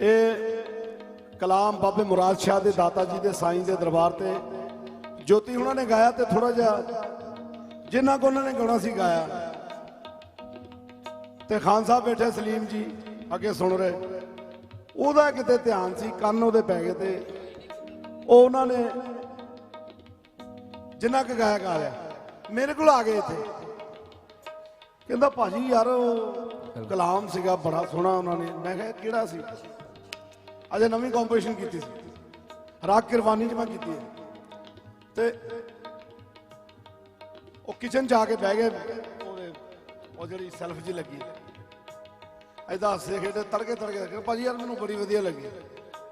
ਇਹ ਕਲਾਮ ਬਾਬੇ ਮੁਰਾਦ ਸ਼ਾਹ ਦੇ ਦਾਤਾ ਜੀ ਦੇ ਸਾਈਂ ਦੇ ਦਰਬਾਰ ਤੇ ਜੋਤੀ ਉਹਨਾਂ ਨੇ ਗਾਇਆ ਤੇ ਥੋੜਾ ਜਿਹਾ ਜਿੰਨਾ ਕੋ ਉਹਨਾਂ ਨੇ ਗਾਉਣਾ ਸੀ ਗਾਇਆ। ਤੇ ਖਾਨ ਸਾਹਿਬ ਬੈਠੇ, ਸਲੀਮ ਜੀ ਅੱਗੇ ਸੁਣ ਰਹੇ। ਉਹਦਾ ਕਿਤੇ ਧਿਆਨ ਸੀ, ਕੰਨ ਉਹਦੇ ਪੈ ਗਏ ਤੇ ਉਹ ਉਹਨਾਂ ਨੇ ਜਿੰਨਾ ਕੁ ਗਾਇਆ, ਗਾ ਲਿਆ। ਮੇਰੇ ਕੋਲ ਆ ਗਏ ਇੱਥੇ। ਕਹਿੰਦਾ ਭਾਜੀ ਯਾਰ ਉਹ ਕਲਾਮ ਸੀਗਾ, ਬੜਾ ਸੋਹਣਾ ਉਹਨਾਂ ਨੇ। ਮੈਂ ਕਿਹਾ ਕਿਹੜਾ ਸੀ? ਅਜੇ ਨਵੀਂ ਕੰਪੋਜੀਸ਼ਨ ਕੀਤੀ ਸੀ। ਰਾਗ ਕਿਰਵਾਨੀ ਚ ਮੈਂ ਕੀਤੀ ਹੈ। ਤੇ ਉਹ ਕਿਚਨ ਜਾ ਕੇ ਬਹਿ ਗਏ। ਉਹਦੇ, ਉਹ ਜਿਹੜੀ ਸੈਲਫ ਜੀ ਲੱਗੀ। ਐਦਾਂ ਹੱਸੇ ਖੇਡੇ ਤੜਕੇ ਤੜਕੇ ਕਹਿੰਦਾ ਭਾਜੀ ਯਾਰ ਮੈਨੂੰ ਬੜੀ ਵਧੀਆ ਲੱਗੀ।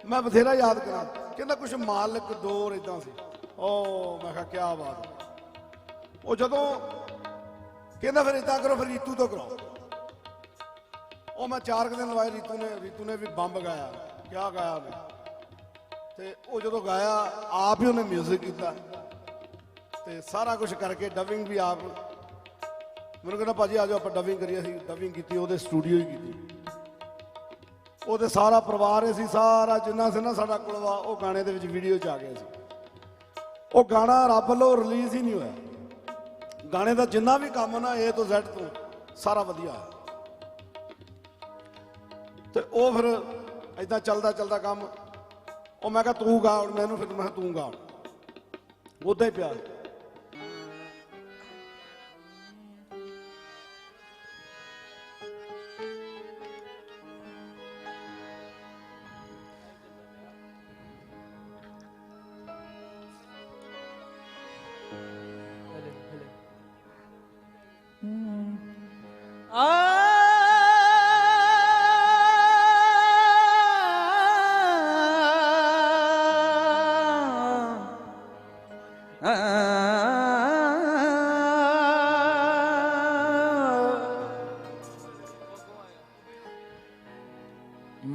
ਮੈਂ ਬਥੇਰਾ ਯਾਦ ਕਰਾਂ। ਕਹਿੰਦਾ ਕੁਛ ਮਾਲਕ ਦੌਰ ਇਦਾਂ ਸੀ। ਓ, ਮੈਂ ਕਿਹਾ ਕੀ ਬਾਤ। ਉਹ ਜਦੋਂ ਕਹਿੰਦਾ ਫਿਰ ਇਦਾਂ ਕਰੋ, ਫਿਰ ਰੀਤੂ ਤੋਂ ਕਰਾਓ। ਉਹ ਮੈਂ ਚਾਰ ਕੁ ਦਿਨ ਲਵਾਏ, ਰੀਤੂ ਨੇ ਰੀਤੂ ਨੇ ਵੀ ਬੰਬ ਗਾਇਆ। ਕਿਆ ਗਾਇਆ ਉਹਨੇ? ਤੇ ਉਹ ਜਦੋਂ ਗਾਇਆ, ਆਪ ਹੀ ਉਹਨੇ 뮤직 ਕੀਤਾ। ਤੇ ਸਾਰਾ ਕੁਝ ਕਰਕੇ ਡਬਿੰਗ ਵੀ ਆਪ ਮੈਨੂੰ ਕਹਿੰਦਾ, ਭਾਜੀ, ਆ ਜਾਓ, ਆਪਾਂ ਡਬਿੰਗ ਕਰੀਏ ਅਸੀਂ। ਡਬਿੰਗ ਕੀਤੀ, ਉਹਦੇ ਸਟੂਡੀਓ ਹੀ ਕੀਤੀ। ਉਹਦੇ ਸਾਰਾ ਪਰਿਵਾਰ ਸੀ, ਸਾਰਾ ਜਿੰਨਾ ਸੀ ਨਾ ਸਾਡਾ ਕੁਲਵਾ ਉਹ ਗਾਣੇ ਦੇ ਵਿੱਚ ਵੀਡੀਓ ਚ ਆ ਗਿਆ ਸੀ। ਉਹ ਗਾਣਾ ਰੱਬ ਵੱਲੋਂ ਰਿਲੀਜ਼ ਹੀ ਨਹੀਂ ਹੋਇਆ। ਗਾਣੇ ਦਾ ਜਿੰਨਾ ਵੀ ਕੰਮ ਨਾ A ਤੋਂ Z ਤੋਂ, ਸਾਰਾ ਵਧੀਆ ਹੈ ਤੇ ਉਹ ਫਿਰ ਐਦਾਂ ਚੱਲਦਾ ਚੱਲਦਾ ਕੰਮ। ਉਹ ਮੈਂ ਕਿਹਾ ਤੂੰ ਗਾ ਹੁਣ, ਮੈਨੂੰ ਫਿਰ ਮੈਂ ਕਿਹਾ ਤੂੰ ਗਾ ਉਦਾਂ ਹੀ ਪਿਆ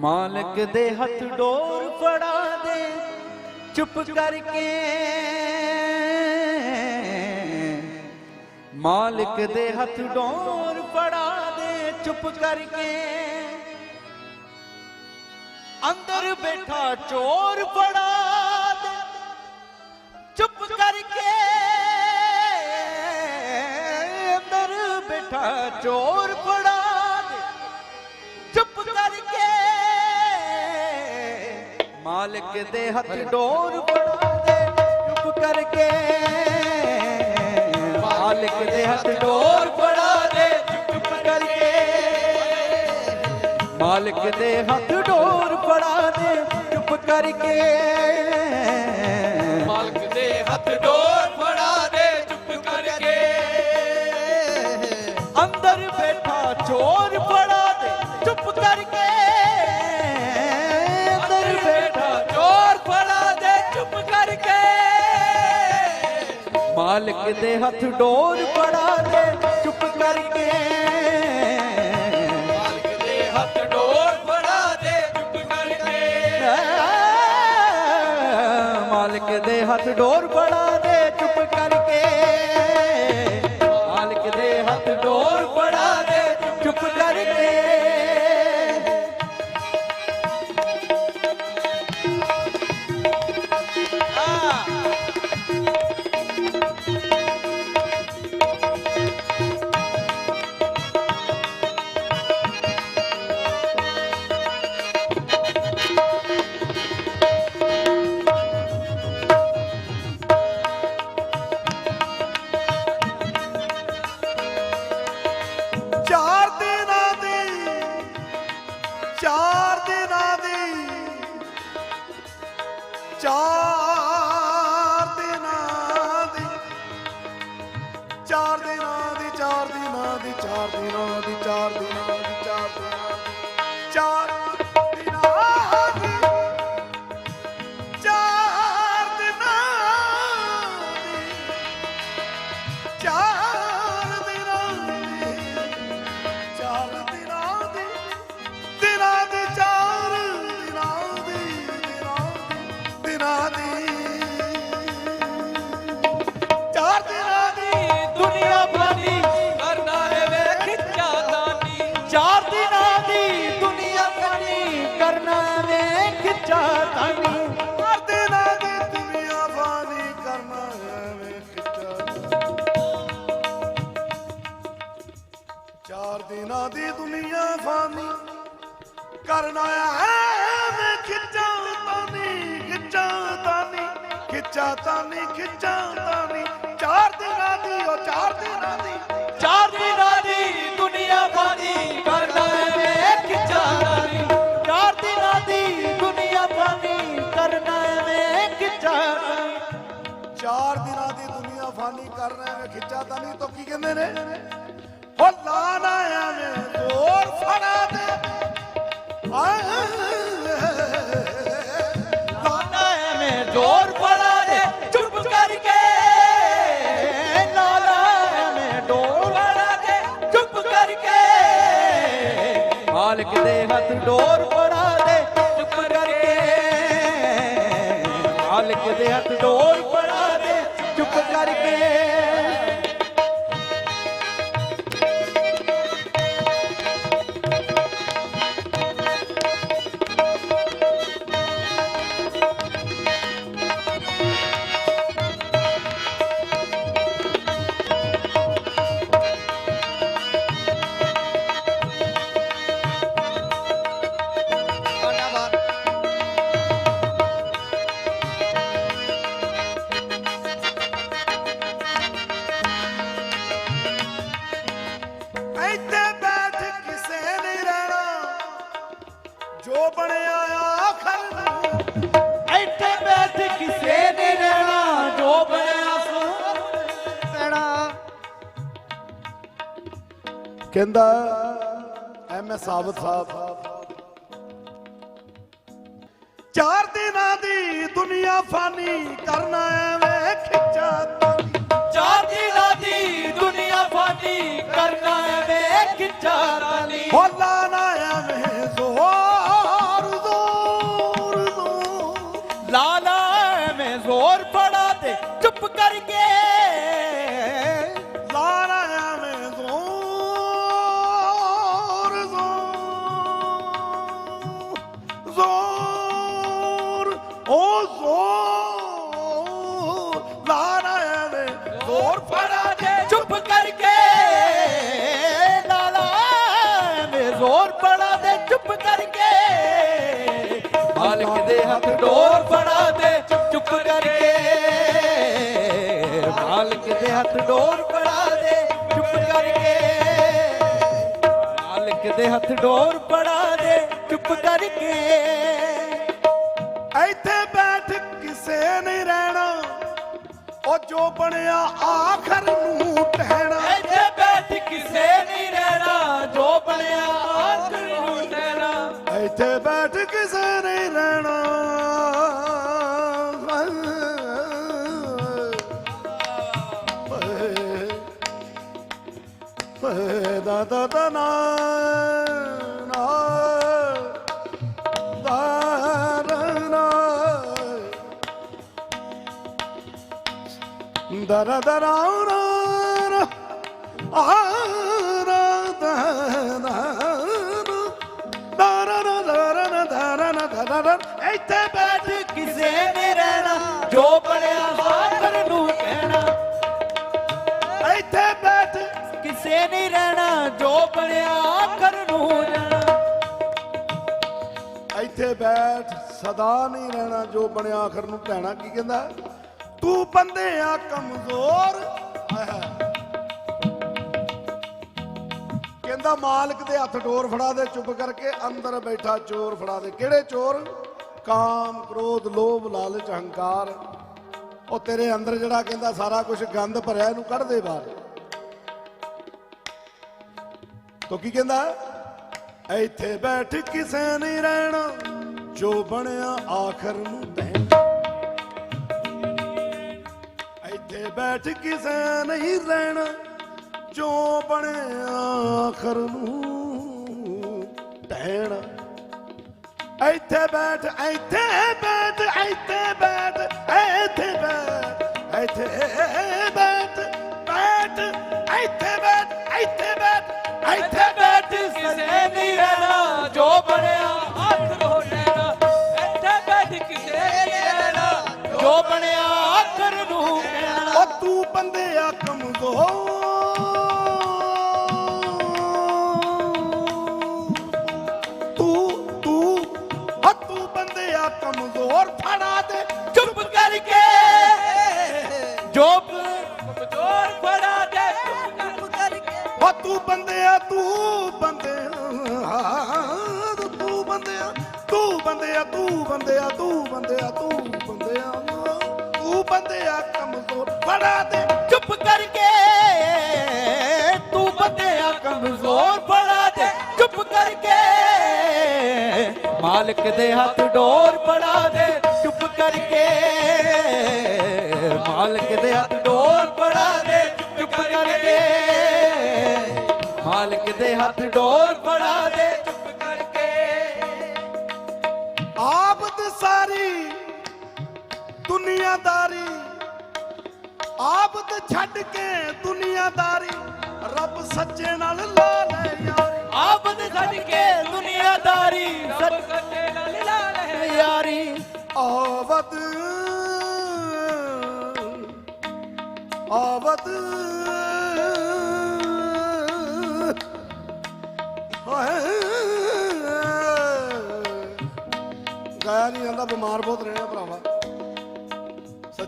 ਮਾਲਕ ਦੇ ਹੱਥ ਡੋਰ ਫੜਾ ਦੇ ਚੁੱਪ ਕਰਕੇ। ਮਾਲਕ ਦੇ ਹੱਥ ਡੋਰ ਫੜਾ ਦੇ ਚੁੱਪ ਕਰਕੇ। ਅੰਦਰ ਬੈਠਾ ਚੋਰ ਫੜਾ ਦੇ ਚੁੱਪ ਕਰਕੇ। ਅੰਦਰ ਬੈਠਾ ਚੋਰ ਫੜਾ ਮਾਲਕ ਦੇ ਹੱਥ ਡੋਰ ਫੜਾ ਦੇ ਚੁੱਪ ਕਰਕੇ। ਮਾਲਕ ਦੇ ਹੱਥ ਡੋਰ ਫੜਾ ਦੇ ਚੁੱਪ ਕਰਕੇ। ਮਾਲਕ ਦੇ ਹੱਥ ਡੋਰ ਫੜਾ ਦੇ ਚੁੱਪ ਕਰਕੇ। ਮਾਲਕ ਦੇ ਹੱਥ ਡੋਰ ਫੜਾ ਦੇ ਚੁੱਪ ਕਰਕੇ। ਅੰਦਰ ਬੈਠਾ ਚੋਰ ਮਾਲਕ ਦੇ ਹੱਥ ਡੋਰ ਫੜਾ ਦੇ ਚੁੱਪ ਕਰਕੇ। ਮਾਲਕ ਦੇ ਹੱਥ ਡੋਰ ਫੜਾ ਦੇ ਚੁੱਪ ਕਰਕੇ। ਮਾਲਕ ਦੇ ਹੱਥ ਡੋਰ ਫੜਾ ਚਾਰ ਦਿਨਾਂ ਦੀ ਚਾਰ ਦਿਨਾਂ ਦੀ ਦੁਨੀਆ ਫਾਨੀ ਕਰਨਾ ਵੇਖ ਚਾਰ ਦਿਨਾਂ ਦੀ ਦੁਨੀਆ ਫਾਨੀ ਕਰਨਾ ਖਿੱਚਾ ਤਾਨੀ ਚਾਰ ਦਿਨਾਂ ਦੀ ਉਹ ਚਾਰ ਦਿਨਾਂ ਦੀ। ਚਾਰ ਦਿਨਾਂ ਦੀ ਦੁਨੀਆ ਫਾਨੀ ਕਰਦਾ ਐਵੇਂ ਖਿੱਚਾ ਤਾਨੀ ਚਾਰ ਦਿਨਾਂ ਦੀ ਦੁਨੀਆ ਫਾਨੀ ਕਰਨਾ ਐਵੇਂ ਖਿੱਚਾ ਚਾਰ ਦਿਨਾਂ ਦੀ ਦੁਨੀਆ ਫਾਨੀ ਕਰ ਰਹੇ ਵੇ ਖਿੱਚਾ ਤਾਂ ਨਹੀਂ ਤਾਂ ਕੀ ਕਹਿੰਦੇ ਨੇ? ਹੋ ਲਾਣਾ ਐਵੇਂ ਜ਼ੋਰ ਫੜਾ ਦੇ। ਲਾਣਾ ਮਾਲਕ ਦੇ ਹੱਥ ਡੋਰ ਫੜਾ ਦੇ ਚੁੱਪ ਕਰਕੇ। ਮਾਲਕ ਦੇ ਹੱਥ ਕਹਿੰਦਾ ਐਮ ਐਸ ਸਾਬਤ ਸਾਹਿਬ ਚਾਰ ਦਿਨਾਂ ਦੀ ਦੁਨੀਆ ਫਾਨੀ ਕਰਨਾ ਐਵੇਂ ਖਿੱਚਾ ਚਾਰ ਦਿਨਾਂ ਦੀ ਦੁਨੀਆ ਫਾਨੀ ਕਰਨਾ ਐਵੇਂ ਖਿੱਚਾ ਤਾਨੀ ਹੋ ਲਾਣਾ ਐਵੇਂ ਜ਼ੋਰ ਦੇ ਹੱਥ ਡੋਰ ਫੜਾ ਦੇ ਚੁੱਪ ਕਰਕੇ। ਇੱਥੇ ਬੈਠ ਕਿਸੇ ਨਹੀਂ ਰਹਿਣਾ ਉਹ ਜੋ ਬਣਿਆ ਆਖਰ ਨੂੰ ਟਹਿਣਾ। ਇੱਥੇ ਬੈਠ ਕਿਸੇ ਨਹੀਂ ਰਹਿਣਾ ਜੋ ਬਣਿਆ da da da da da ਇੱਥੇ ਬੈਠ ਕਿਸੇ ਨੇ ਰਹਿਣਾ, ਜੋ ਬਣਿਆ ਆਖਰ ਨੂੰ ਕਹਿਣਾ। ਇੱਥੇ ਬੈਠ ਕਿਸੇ ਨੇ ਰਹਿਣਾ, ਜੋ ਬਣਿਆ ਆਖਰ ਨੂੰ ਜਾਣਾ। ਇੱਥੇ ਬੈਠ ਸਦਾ ਨਹੀਂ ਰਹਿਣਾ, ਜੋ ਬਣਿਆ ਆਖਰ ਨੂੰ ਕਹਿਣਾ ਕੀ ਕਹਿੰਦਾ? ਤੂੰ ਬੰਦੇ ਆ ਕਮਜ਼ੋਰ ਕਹਿੰਦਾ ਮਾਲਕ ਦੇ ਹੱਥ ਡੋਰ ਫੜਾ ਦੇ, ਚੁੱਪ ਕਰਕੇ ਅੰਦਰ ਬੈਠਾ ਚੋਰ ਫੜਾ ਦੇ। ਕਿਹੜੇ ਚੋਰ? ਕਾਮ, ਕ੍ਰੋਧ, ਲੋਭ, ਲਾਲਚ, ਹੰਕਾਰ। ਉਹ ਤੇਰੇ ਅੰਦਰ ਜਿਹੜਾ ਕਹਿੰਦਾ ਸਾਰਾ ਕੁਝ ਗੰਦ ਭਰਿਆ, ਇਹਨੂੰ ਕੱਢ ਦੇ ਬਾਹਰ। ਤੋ ਕੀ ਕਹਿੰਦਾ? ਇੱਥੇ ਬੈਠ, ਕਿਸੇ ਨਹੀਂ ਰਹਿਣਾ। ਜੋ ਬਣਿਆ ਆਖਰ ਨੂੰ ਤੈਨੂੰ ਇੱਥੇ ਬੈਠ ਕਿਸੇ ਨਹੀਂ ਰਹਿਣਾ ਜੋ ਬਣਿਆ ਆਖਰ ਨੂੰ ਟਹਿਣਾ। ਇੱਥੇ ਬੈਠ ਇੱਥੇ ਬੈਠ ਇੱਥੇ ਬੈਠ ਇੱਥੇ ਬੈਠ ਇੱਥੇ ਬੈਠ ਬੈਠ, ਇੱਥੇ ਬੈਠ ਇੱਥੇ ਬੈਠ, ਇੱਥੇ ਬੰਦੇ ਆ ਕਮਜ਼ੋਰ। ਕਮਜ਼ੋਰ। ਫੜਾ ਦੇ, ਚੁੱਪ ਕਰਕੇ। ਜੋਬ ਕਮਜ਼ੋਰ ਫੜਾ ਦੇ। ਚੁੱਪ ਕਰਕੇ ਹੋ ਤੂੰ ਬੰਦਿਆ ਤੂੰ ਬੰਦਿਆ ਤੂੰ ਬੰਦਿਆ ਤੂੰ ਬੰਦਿਆ ਤੂੰ ਬੰਦਿਆ ਤੂੰ ਬੰਦਿਆ ਤੂੰ ਬੰਦਿਆ ਕਮਜ਼ੋਰ ਫੜਾ ਦੇ। ਚੁੱਪ ਕਰਕੇ ਤੂੰ ਬੰਦਿਆ ਕਮਜ਼ੋਰ ਫੜਾ ਦੇ। ਚੁੱਪ ਕਰਕੇ ਮਾਲਕ ਦੇ ਹੱਥ ਡੋਰ ਫੜਾ ਦੇ। ਚੁੱਪ ਕਰਕੇ ਮਾਲਕ ਦੇ ਹੱਥ ਡੋਰ ਫੜਾ ਦੇ। ਚੁੱਪ ਕਰਕੇ ਮਾਲਕ ਦੇ ਹੱਥ ਡੋਰ ਫੜਾ ਦੁਨੀਆਦਾਰੀ। ਆਬਦ ਛੱਡ ਕੇ ਦੁਨੀਆਦਾਰੀ। ਰੱਬ ਸੱਚੇ ਨਾਲ ਲਾ ਲੈ ਯਾਰੀ। ਆਬਦ ਛੱਡ ਕੇ ਦੁਨੀਆਦਾਰੀ ਸਭ ਸੱਚੇ ਨਾਲ ਲਾ ਲੈ ਯਾਰੀ। ਆਵਦ ਆਵਦ ਗਾਇਆ ਨਹੀਂ ਜਾਂਦਾ ਬਿਮਾਰ ਬਹੁਤ ਰਹਿਣਾ ਭਰਾਵਾ।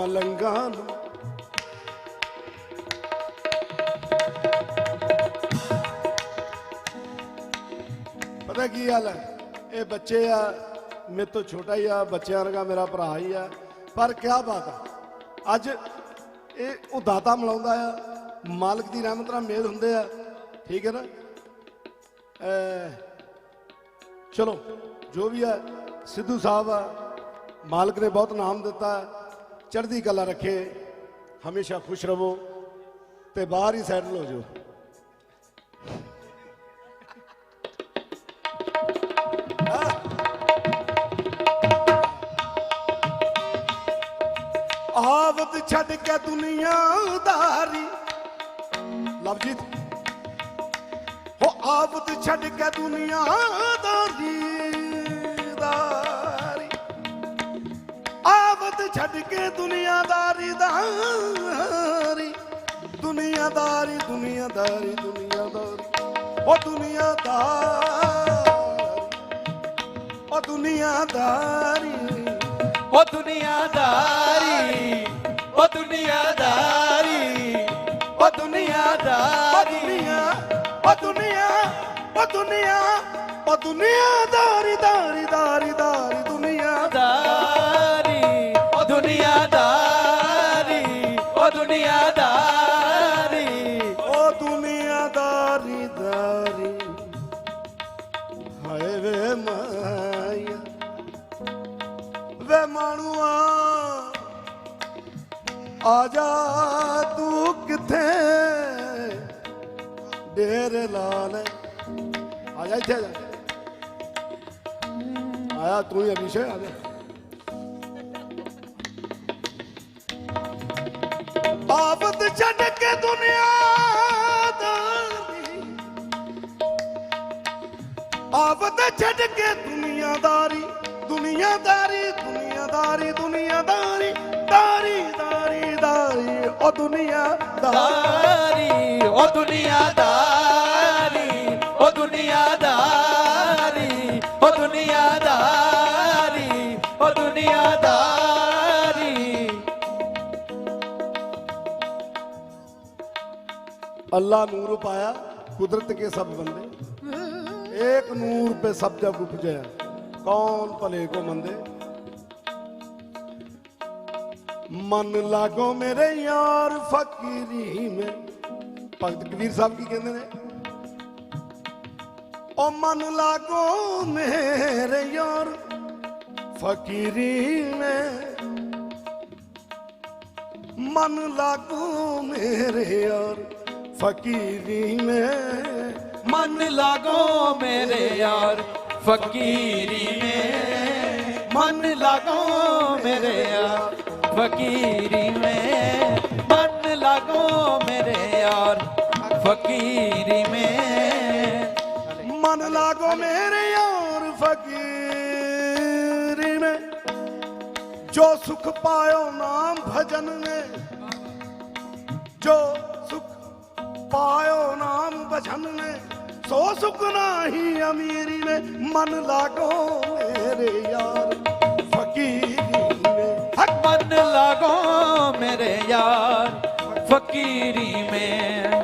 ਮਲੰਗਾਂ ਨੂੰ। ਪਤਾ ਕੀ ਹਾਲ ਹੈ? ਇਹ ਬੱਚੇ ਆ, ਮੇਰੇ ਤੋਂ ਛੋਟਾ ਹੀ ਆ, ਬੱਚਿਆਂ ਵਰਗਾ ਮੇਰਾ ਭਰਾ ਹੀ ਆ। ਪਰ ਕਿਆ ਬਾਤ ਆ, ਅੱਜ ਇਹ ਉਹ ਦਾਤਾ ਮਿਲਾਉਂਦਾ ਆ, ਮਾਲਕ ਦੀ ਰਹਿਮਤ ਨਾਲ ਮੇਲ ਹੁੰਦੇ ਆ। ਠੀਕ ਹੈ ਨਾ? ਚਲੋ, ਜੋ ਵੀ ਆ, ਸਿੱਧੂ ਸਾਹਿਬ ਆ, ਮਾਲਕ ਨੇ ਬਹੁਤ ਨਾਮ ਦਿੱਤਾ। ਚੜ੍ਹਦੀ ਕਲਾ ਰੱਖੇ, ਹਮੇਸ਼ਾ ਖੁਸ਼ ਰਹੋ ਤੇ ਬਾਹਰ ਹੀ ਸੈਟਲ ਹੋ ਜਾਓ। ਆਵਤ ਛੱਡ ਕੇ ਦੁਨੀਆਦਾਰੀ। ਲਵਜੀਤ। ਹੋ ਆਵਤ ਛੱਡ ਕੇ ਦੁਨੀਆਦਾਰੀ। ਦਾਰੀ ਛੱਡ ਕੇ ਦੁਨੀਆਦਾਰੀ ਦਾਰੀ ਦੁਨੀਆਦਾਰੀ ਦੁਨੀਆਦਾਰੀ ਦੁਨੀਆਦਾਰੀ। ਉਹ ਦੁਨੀਆਦਾਰੀ ਉਹ ਦੁਨੀਆਦਾਰੀ। ਉਹ ਦੁਨੀਆਦਾਰੀ ਉਹ ਦੁਨੀਆਦਾਰੀ ਉਹ ਦੁਨੀਆਦਾਰੀ। ਉਹ ਦੁਨੀਆ ਉਹ ਦੁਨੀਆ ਉਹ ਦੁਨੀਆਦਾਰੀ ਦਾਰੀ ਦਾਰੀ ਦਾਰੀ ਦੁਨੀਆ। ਦੁਨੀਆਦਾਰੀ ਹਾਏ ਵੇ ਮਾਇਆ। ਵੇ ਮਾਣੂਆ, ਆ ਜਾ ਤੂੰ ਕਿੱਥੇ? ਡੇਰੇ ਲਾਲ। ਆ ਜਾ ਇੱਥੇ, ਆ ਜਾ। ਆਇਆ ਤੂੰ ਹੀ ਅਭਿਸ਼ੇ ਆ ਜਾ। ਆਬਦ ਛੱਡ ਕੇ ਦੁਨੀਆ ਦਾਰੀ ਆਵਦ ਛੱਡ ਕੇ ਦੁਨੀਆਦਾਰੀ ਦੁਨੀਆਦਾਰੀ ਦੁਨੀਆਦਾਰੀ ਦੁਨੀਆਦਾਰੀ, ਦਾਰੀ ਦਾਰੀ ਦਾਰੀ ਓ ਦੁਨੀਆਦਾਰੀ ਓ ਦੁਨੀਆਦਾਰੀ ਓ ਦੁਨੀਆਦਾਰੀ ਓ ਦੁਨੀਆਦਾਰੀ ਓ ਦੁਨੀਆਦਾਰੀ। ਅੱਲਾ ਨੂਰ ਪਾਇਆ ਕੁਦਰਤ ਕੇ ਸਭ ਬੰਦੇ। एक नूर पे सब जब उपजया कौन भले को मंदे मन लागो मेरे यार फकीरी में भगत कबीर साहब की कहते ने ओ मन लागो मेरे यार फकीरी में मन लागो मेरे यार फकीरी में मन लागो मेरे यार फकीरी में मन लगो मेरे यार फकीरी में मन लगो मेरे यार फकीरी में मन लागो मेरे यार फकीरी में जो सुख पायो नाम भजन में जो सुख पायो नाम भजन में सो सुख नाही अमीरी में मन लागो मेरे यार फकीरी में हक मन लगो मेरे यार फकीरी में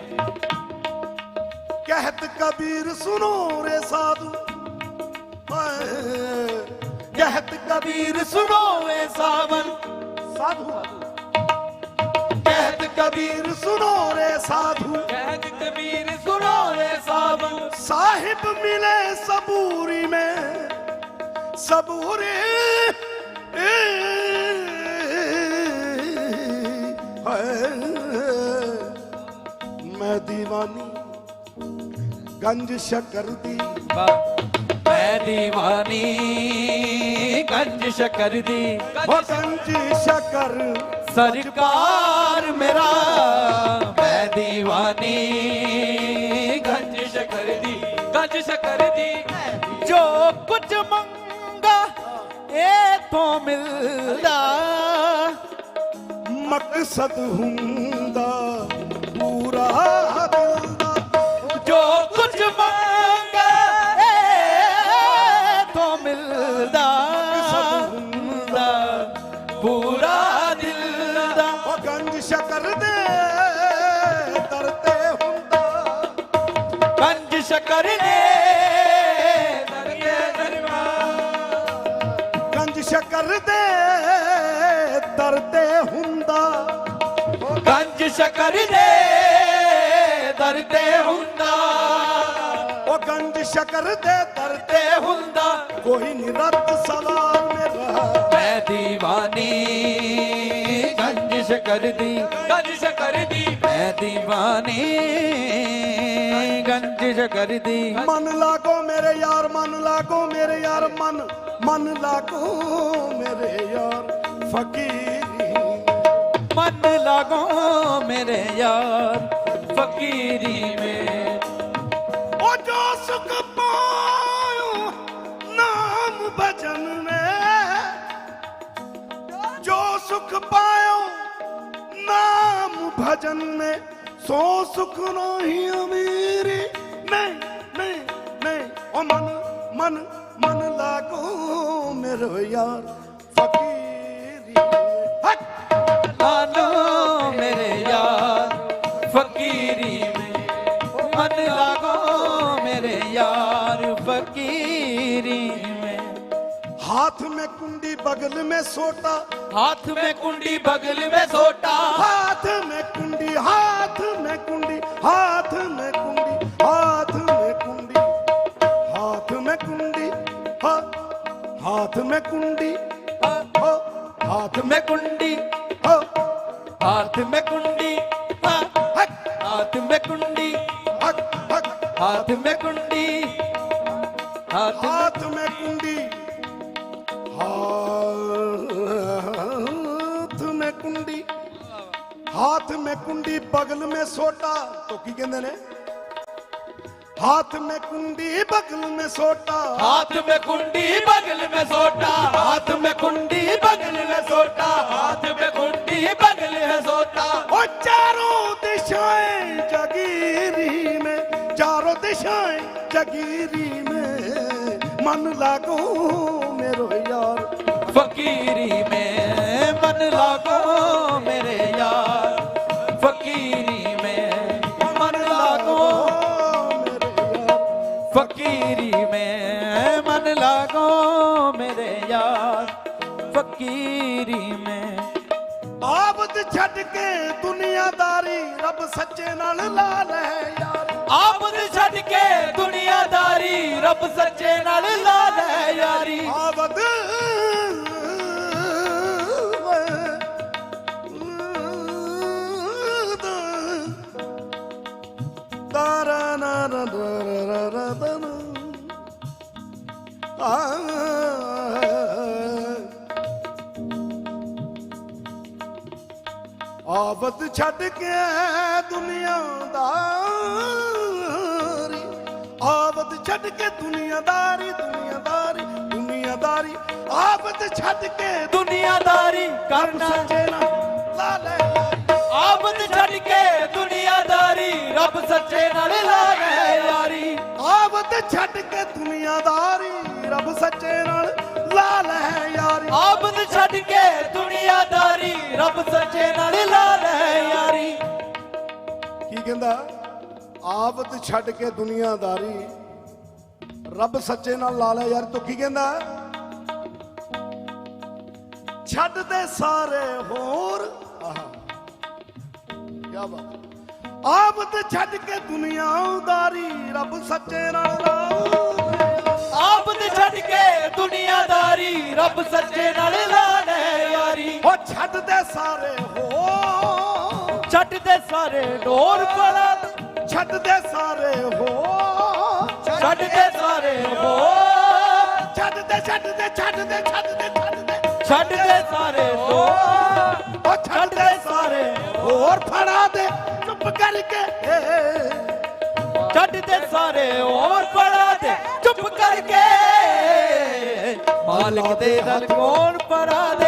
कहत कबीर सुनो रे साधु हाय, कहत कबीर सुनो ए सावन साधु कहत कबीर सुनो रे साधु कहत कबीर सुनो रे साबू साहिब मिले सबूरी में सबूरी है। मैं दीवानी गंज शकर दी मैं दीवानी गंज शकर दी वो गंज शकर सरकार मेरा मैं दीवानी ਕੁਝ ਮੰਗਾ ਇਹ ਤੋਂ ਮਿਲਦਾ। ਮਕਸਦ ਹੁੰਦਾ ਪੂਰਾ ਹੁੰਦਾ। ਜੋ ਕੁਝ ਮੰਗਾ ਇਹ ਤੋਂ ਮਿਲਦਾ। ਮਕਸਦ ਹੁੰਦਾ। ਪੂਰਾ ਦਿਲ ਦਾ। ਉਹ ਗੰਜ ਸ਼ਕਰ ਦੇ ਗੰਜ ਸ਼ਕਰ ਦੇ ਦਰ ਤੇ ਹੁੰਦਾ। ਗੰਜ ਸ਼ਕਰ ਦੇ ਦਰ ਤੇ ਹੁੰਦਾ। ਉਹ ਗੰਜ ਸ਼ਕਰ ਦੇ ਦਰ ਤੇ ਤੇ ਹੁੰਦਾ। ਕੋਈ ਰੱਦ ਸਵਾਲ ਮੇਰਾ ਮੈਂ ਦੀਵਾਨੀ ਗੰਜ ਸ਼ਕਰ ਦੀ। ਗੰਜ ਸ਼ਕਰ ਦੀ। ਮੈਂ ਦੀਵਾਨੀ ਗੰਜ ਸ਼ਕਰ ਦੀ। ਮਨ ਲਾਗੋ ਮੇਰੇ ਯਾਰ ਮਨ ਲਾਗੋ ਮੇਰੇ ਯਾਰ ਮਨ। ਮਨ ਲਾਗੋ ਮੇਰੇ ਯਾਰ ਫਕੀਰੀ। ਮਨ ਲਾਗੋ ਮੇਰੇ ਯਾਰ ਫਕੀਰੀ ਮੇ। ਉਹ ਜੋ ਸੁਖ ਪਾਉ ਨਾਮ ਭਜਨ ਮੇ। ਜੋ ਸੁਖ ਪਾਉ ਨਾਮ ਭਜਨ ਮੇ। ਸੋ ਸੁਖ ਨਹੀਂ ਅਮੀਰੀ। ਨਹੀਂ ਨਹੀਂ ਨਹੀਂ ਉਹ ਮਨ ਮਨ। मन लागो मेरो यार फकीरी हट ਮਾਨੋ ਮੇਰੇ ਯਾਰ ਫਕੀਰੀ ਮੇ ਮਨ ਲਾਗੋ ਮੇਰੇ ਯਾਰ ਫਕੀਰੀ ਮੇ हाथ में कुंडी बगल में सोटा हाथ में कुंडी बगल में सोटा हाथ में कुंडी हाथ में कुंडी हाथ में हाथ में कुंडी हो हाथ में में कुंडी हो हाथ में कुंडी हाँ, हक हाथ में कुंडी हक हक हाथ में कुंडी हाथ में हाथ में कुंडी हाथ में कुंडी हाथ में कुंडी बगल में सोटा तो की कहते ने हाथ में कुंडी बगल में सोटा हाथ में कुंडी बगल में सोटा हाथ में कुंडी बगल में सोटा हाथ में कुंडी बगल में सोटा और चारों दिशाएं जगीरी में चारों दिशाएं जगीरी में मन लागो मेरो यार फकीरी में मन लागो मेरे यार फकीरी ਲਾਗੋ ਮੇਰੇ ਯਾਰ ਫਕੀਰੀ ਮੈਂ ਆਬਦ ਛੱਡ ਕੇ ਦੁਨੀਆਦਾਰੀ ਰੱਬ ਸੱਚੇ ਨਾਲ ਲਾ ਲੈ ਯਾਰ ਆਬਦ ਛੱਡ ਕੇ ਦੁਨੀਆਦਾਰੀ ਰੱਬ ਸੱਚੇ ਨਾਲ ਲਾ ਲੈ ਯਾਰੀ ਆਬਦ ਆਵਤ ਛੱਡ ਕੇ ਦੁਨੀਆ ਦਾਰੀ ਆਵਤ ਛੱਡ ਕੇ ਦੁਨੀਆਦਾਰੀ ਦੁਨੀਆਦਾਰੀ ਦੁਨੀਆਦਾਰੀ। ਆਵਤ ਛੱਡ ਕੇ ਦੁਨੀਆਦਾਰੀ। ਕਰਨਾ। ਲਾ ਲੈ। ਆਵਤ ਛੱਡ ਕੇ ਸੱਚੇ ਨਾਲ ਲਾ ਲੈ ਯਾਰੀ ਆਫਤ ਛੱਡ ਕੇ ਦੁਨੀਆਦਾਰੀ ਰੱਬ ਸੱਚੇ ਨਾਲ ਲਾ ਲੈ ਯਾਰੀ। ਆਬਦ ਛੱਡ ਕੇ ਦੁਨੀਆਦਾਰੀ ਰੱਬ ਸੱਚੇ ਨਾਲ ਲਾ ਲੈ ਯਾਰੀ। ਕੀ ਕਹਿੰਦਾ? ਆਫਤ ਛੱਡ ਕੇ ਦੁਨੀਆਦਾਰੀ ਰੱਬ ਸੱਚੇ ਨਾਲ ਲਾ ਲੈ ਯਾਰ ਤੂੰ ਕੀ ਕਹਿੰਦਾ? ਛੱਡ ਦੇ ਸਾਰੇ ਹੋਰ। ਆਹਾ ਕੀ ਬਾਤ ਆਫਤ ਛੱਡ ਕੇ ਦੁਨੀਆਦਾਰੀ ਰੱਬ ਸੱਚੇ ਨਾਲ ਲਾ ਆਬਦ ਛੱਡ ਕੇ ਦੁਨੀਆਦਾਰੀ ਰੱਬ ਸੱਚੇ ਨਾਲ ਲਾ ਲੈ ਯਾਰੀ। ਉਹ ਛੱਡ ਦੇ ਸਾਰੇ ਹੋਰ। ਛੱਡ ਦੇ ਸਾਰੇ ਡੋਰ ਪੜਾ ਛੱਡ ਦੇ ਸਾਰੇ ਹੋਰ। ਛੱਡ ਦੇ ਸਾਰੇ ਹੋ ਛੱਡ ਦੇ ਛੱਡ ਦੇ ਛੱਡ ਦੇ ਛੱਡ ਦੇ ਛੱਡ ਦੇ। ਛੱਡ ਦੇ ਸਾਰੇ ਹੋ ਉਹ ਸਾਰੇ ਹੋਰ ਫੜਾ ਦੇ, ਚੁੱਪ ਕਰਕੇ। ਛੱਡ ਦੇ ਸਾਰੇ, ਹੋਰ ਫੜਾ ਦੇ, ਚੁੱਪ ਕਰਕੇ। ਮਾਲਕ ਦੇ ਨਾਲ ਕੌਣ ਪੜਾ ਦੇ।